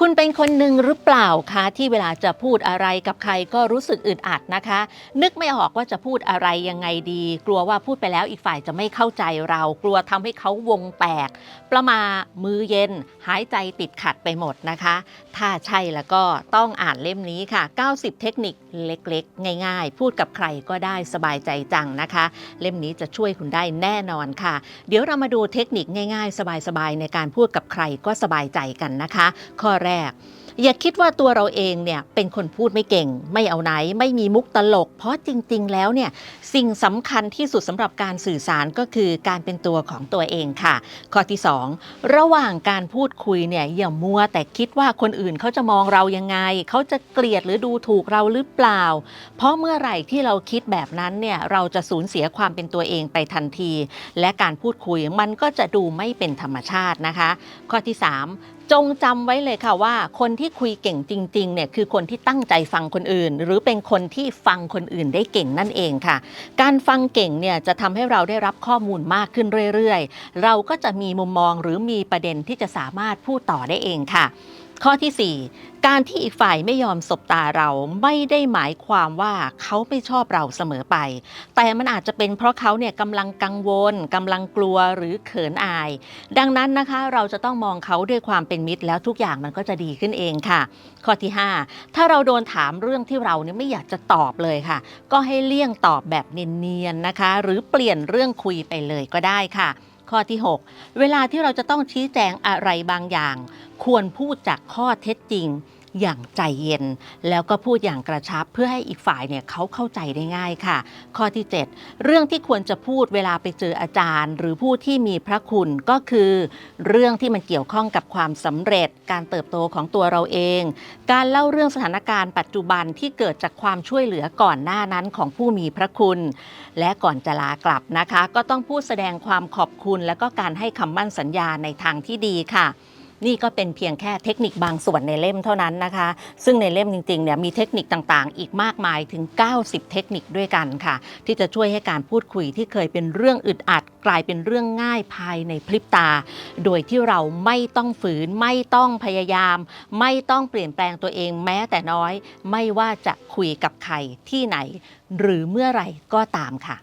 คุณเป็นคนหนึ่งหรือเปล่าคะที่เวลาจะพูดอะไรกับใครก็รู้สึกอึดอัดนะคะ นึกไม่ออกว่าจะพูดอะไรยังไงดี กลัวว่าพูดไปแล้วอีกฝ่ายจะไม่เข้าใจเรา กลัวทำให้เขาวงแตก ประมามือเย็น หายใจติดขัดไปหมดนะคะ ถ้าใช่แล้วก็ต้องอ่านเล่มนี้ค่ะ 90 เทคนิคเล็กๆ ง่าย ๆ พูดกับใครก็ได้สบายใจจังนะคะ เล่มนี้จะช่วยคุณได้แน่นอนค่ะ เดี๋ยวเรามาดูเทคนิคง่าย ๆ สบายๆในการพูดกับใครก็สบายใจกันนะคะ ข้อแรก อย่าคิดว่าตัวเราเองเนี่ยเป็นคนพูดไม่เก่ง ไม่เอาไหน ไม่มีมุกตลก เพราะจริง ๆ แล้วเนี่ยสิ่งสำคัญที่สุดสำหรับการสื่อสารก็คือการเป็นตัวของตัวเองค่ะ ข้อที่ 2 ระหว่างการพูดคุยเนี่ยอย่ามัวแต่คิดว่าคนอื่นเขาจะมองเรายังไง เขาจะเกลียดหรือดูถูกเราหรือเปล่า เพราะเมื่อไหร่ที่เราคิดแบบนั้นเนี่ยเราจะสูญเสียความเป็นตัวเองไปทันที และการพูดคุยมันก็จะดูไม่เป็นธรรมชาตินะคะ ข้อที่ 3 จงจำไว้เลยค่ะว่าคนที่ที่คุยเก่งจริงๆเนี่ยคือคนที่ตั้งใจฟังคนอื่น หรือเป็นคนที่ฟังคนอื่นได้เก่งนั่นเองค่ะ การฟังเก่งเนี่ยจะทำให้เราได้รับข้อมูลมากขึ้นเรื่อยๆ เราก็จะมีมุมมองหรือมีประเด็นที่จะสามารถพูดต่อได้เองค่ะ ข้อทีสี่ 4 การที่อีกฝ่ายไม่ยอมสบตาเราไม่ได้หมายความว่าเขาไม่ชอบเราเสมอไป แต่มันอาจจะเป็นเพราะเขาเนี่ยกำลังกังวลกำลังกลัวหรือเขินอาย ดังนั้นนะคะเราจะต้องมองเขาด้วยความเป็นมิตร แล้วทุกอย่างมันก็จะดีขึ้นเองค่ะ ข้อที่ 5 ถ้าเราโดนถามเรื่องที่เราเนี่ยไม่อยากจะตอบเลยค่ะ ก็ให้เลี่ยงตอบแบบเนียนๆนะคะ หรือเปลี่ยนเรื่องคุยไปเลยก็ได้ค่ะ ข้อที่ 6 เวลาที่เราจะต้องชี้แจงอะไรบางอย่าง ควรพูดจากข้อเท็จจริง อย่างใจเย็น แล้วก็พูดอย่างกระชับเพื่อให้อีกฝ่ายเนี่ยเขาเข้าใจได้ง่ายค่ะ ข้อที่ 7 เรื่องที่ควรจะพูดเวลาไปเจออาจารย์ หรือผู้ที่มีพระคุณก็คือ เรื่องที่มันเกี่ยวข้องกับความสำเร็จ การเติบโตของตัวเราเอง การเล่าเรื่องสถานการณ์ปัจจุบันที่เกิดจากความช่วยเหลือก่อนหน้านั้นของผู้มีพระคุณ และก่อนจะลากลับนะคะ ก็ต้องพูดแสดงความขอบคุณ และก็การให้คำมั่นสัญญาในทางที่ดีค่ะ นี่ก็เป็นเพียงแค่เทคนิคบางส่วนในเล่มเท่านั้นนะคะ ซึ่งในเล่มจริงๆเนี่ยมีเทคนิคต่างๆ อีกมากมายถึง 90 เทคนิคด้วยกันค่ะ ที่จะช่วยให้การพูดคุยที่เคยเป็นเรื่องอึดอัด กลายเป็นเรื่องง่ายภายในพริบตา โดยที่เราไม่ต้องฝืนไม่ต้องพยายาม ไม่ต้องเปลี่ยนแปลงตัวเองแม้แต่น้อย ไม่ว่าจะคุยกับใครที่ไหน หรือเมื่อไหร่ก็ตามค่ะ